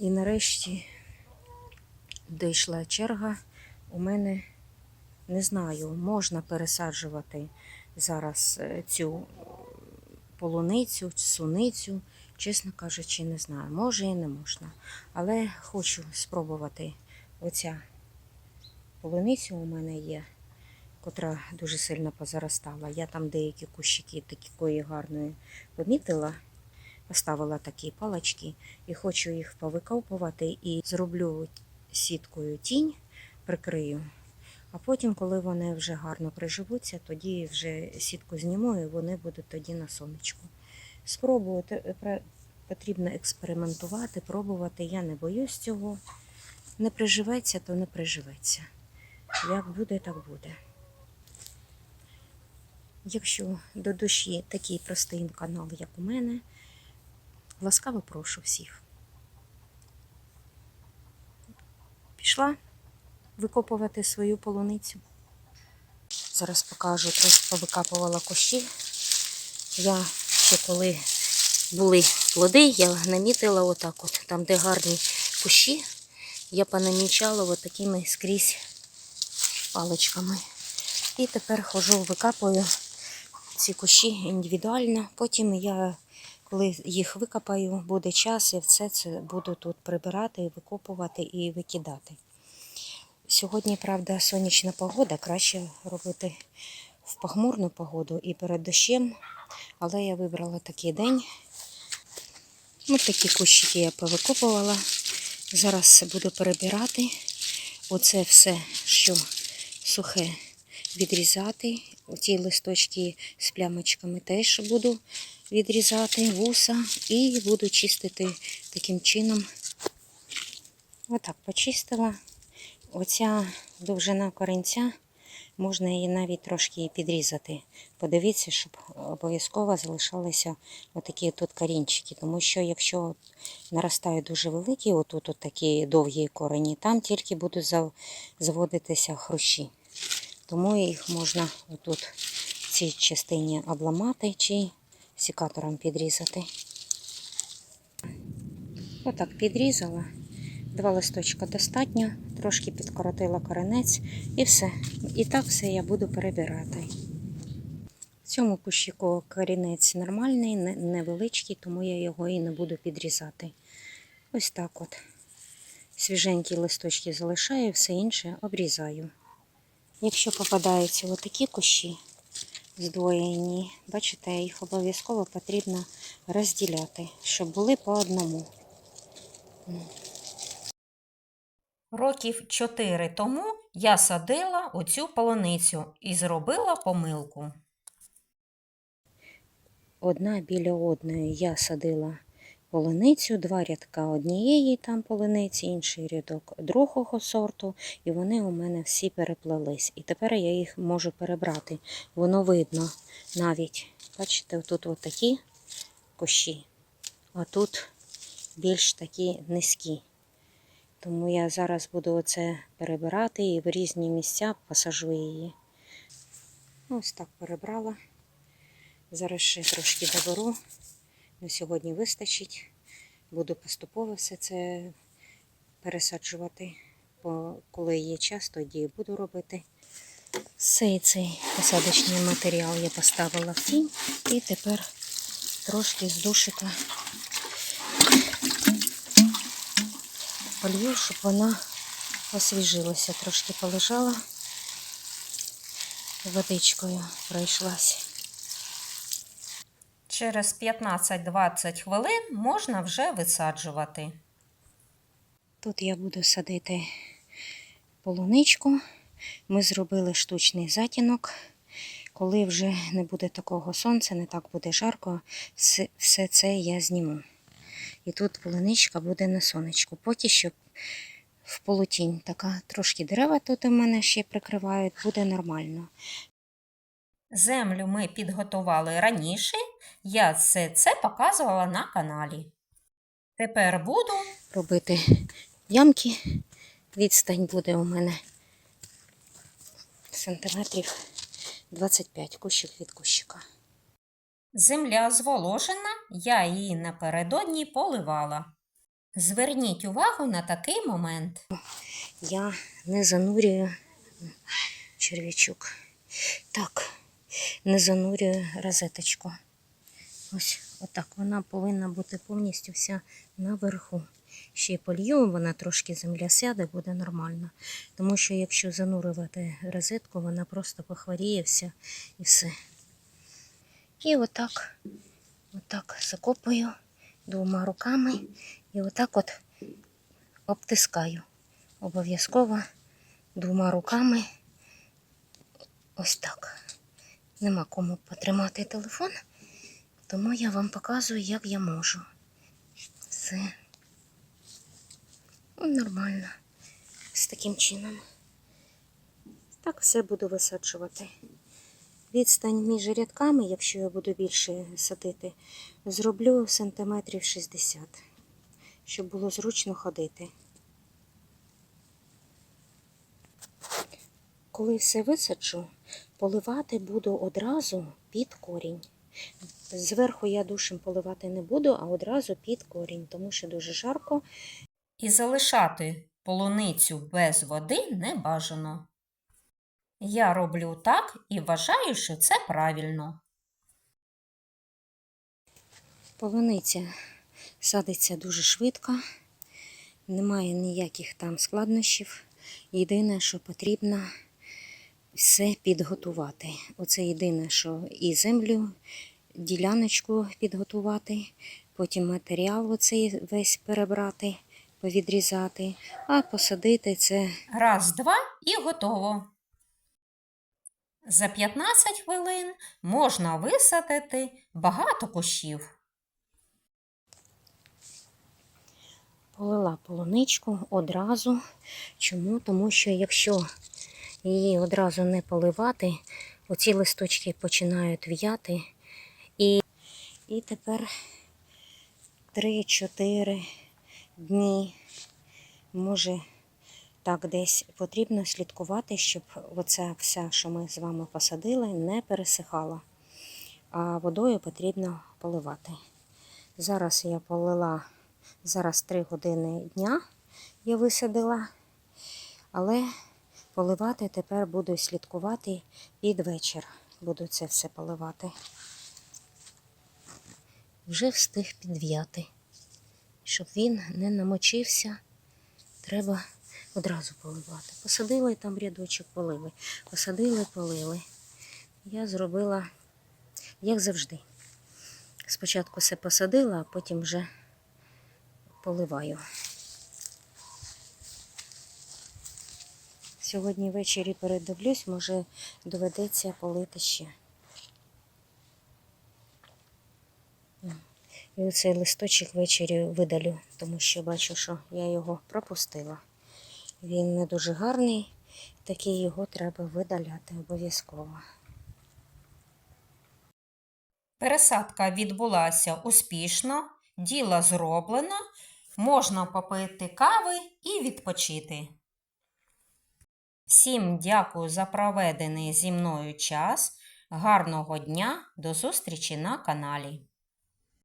І нарешті дійшла черга. У мене не знаю, можна пересаджувати зараз е, цю полуницю, суницю. Чесно кажучи, не знаю. Може і не можна. Але хочу спробувати оця полуниця у мене є, котра дуже сильно позаростала. Я там деякі кущики такої гарної помітила, поставила такі палочки і хочу їх повикопувати і зроблю сіткою тінь, прикрию. А потім, коли вони вже гарно приживуться, тоді вже сітку зніму і вони будуть тоді на сонечку. Спробую, потрібно експериментувати, пробувати. Я не боюсь цього. Не приживеться, то не приживеться. Як буде, так буде. Якщо до душі такий простий канал, як у мене, ласкаво прошу всіх. Пішла викопувати свою полуницю. Зараз покажу, трошки повикапувала кущі. Я ще коли були плоди, я намітила отак от, там, де гарні кущі, я понамічала от такими скрізь паличками. І тепер хожу, викапую ці кущі індивідуально. Потім я, коли їх викопаю, буде час, і все це буду тут прибирати, викопувати і викидати. Сьогодні, правда, сонячна погода, краще робити в похмурну погоду і перед дощем. Але я вибрала такий день. Ось такі кущики я повикопувала. Зараз буду перебирати. Оце все, що сухе, відрізати. Оці листочки з плямочками теж буду відрізати, вуса і буду чистити таким чином. Отак почистила. Оця довжина корінця, можна її навіть трошки підрізати. Подивіться, щоб обов'язково залишалися отакі тут корінчики. Тому що якщо наростають дуже великі, отут от такі довгі корені, там тільки будуть заводитися хрущі. Тому їх можна отут в цій частині обламати чи сікатором підрізати. Отак підрізала. Два листочка достатньо, трошки підкоротила коренець і все. І так все я буду перебирати. В цьому кущику корінець нормальний, невеличкий, тому я його і не буду підрізати. Ось так от. Свіженькі листочки залишаю, все інше обрізаю. Якщо попадаються отакі кущі здвоєні, бачите, їх обов'язково потрібно розділяти, щоб були по одному. Років чотири тому я садила оцю полуницю і зробила помилку. Одна біля одної я садила полуницю, два рядка однієї там полуниці, інший рядок другого сорту, і вони у мене всі переплелись. І тепер я їх можу перебрати. Воно видно навіть. Бачите, тут отакі кущі, а тут більш такі низькі. Тому я зараз буду оце перебирати і в різні місця посажу її. Ось так перебрала. Зараз ще трошки доберу. На сьогодні вистачить. Буду поступово все це пересаджувати. Бо коли є час, тоді буду робити. Цей цей посадочний матеріал я поставила в тінь і тепер трошки з душика полью, щоб вона освіжилася. Трошки полежала, водичкою пройшлась. Через 15-20 хвилин можна вже висаджувати. Тут я буду садити полуничку. Ми зробили штучний затінок. Коли вже не буде такого сонця, не так буде жарко, все, це я зніму. І тут полуничка буде на сонечку. Поки що в полутінь така трошки дерева тут у мене ще прикривають, буде нормально. Землю ми підготували раніше, я все це показувала на каналі. Тепер буду Робити ямки. Відстань буде у мене сантиметрів 25 кущик від кущика. земля зволожена, я її напередодні поливала. Зверніть увагу на такий момент. Я не занурюю черв'ячок. Так, не занурюю розеточку. Ось отак. Вона повинна бути повністю вся наверху. Ще полью, вона трошки земля сяде, буде нормально. Тому що якщо занурювати розетку, вона просто похворіє вся і все. І отак, отак закопую двома руками і отак от обтискаю. Обов'язково двома руками. Ось так. Нема кому потримати телефон, тому я вам показую, як я можу. Все. Ну, Нормально. З таким чином. Так все буду висаджувати. Відстань між рядками, якщо я буду більше садити, зроблю сантиметрів 60, щоб було зручно ходити. Коли все висаджу, поливати буду одразу під корінь. Зверху я душем поливати не буду, а одразу під корінь, тому що дуже жарко. І залишати полуницю без води не бажано. Я роблю так і вважаю, що це правильно. Полуниця садиться дуже швидко, немає ніяких там складнощів. Єдине, що потрібно все підготувати. Оце єдине, що і землю, діляночку підготувати, потім матеріал оцей весь перебрати, повідрізати, а посадити це Раз, два і готово. За 15 хвилин можна висадити багато кущів. Полила полуничку одразу. Чому? Тому що якщо її одразу не поливати, оці листочки починають в'яти. І, і тепер 3-4 дні, може, так десь потрібно слідкувати, щоб оця вся, що ми з вами посадили, не пересихала. А водою потрібно поливати. Зараз я полила Зараз 3 години дня я висадила, але поливати тепер буду слідкувати під вечір. Буду це все поливати. Вже встиг підв'яти. Щоб він не намочився, треба одразу поливати. Посадили там рядочок, полили. Посадили, полили. Я зробила, як завжди. Спочатку все посадила, а потім вже поливаю. Сьогодні ввечері передивлюсь, може доведеться полити ще. І оцей листочок ввечері видалю, тому що бачу, що я його пропустила. Він не дуже гарний, такий його треба видаляти обов'язково. Пересадка відбулася успішно, діло зроблено, можна попити кави і відпочити. Всім дякую за проведений зі мною час. Гарного дня, до зустрічі на каналі.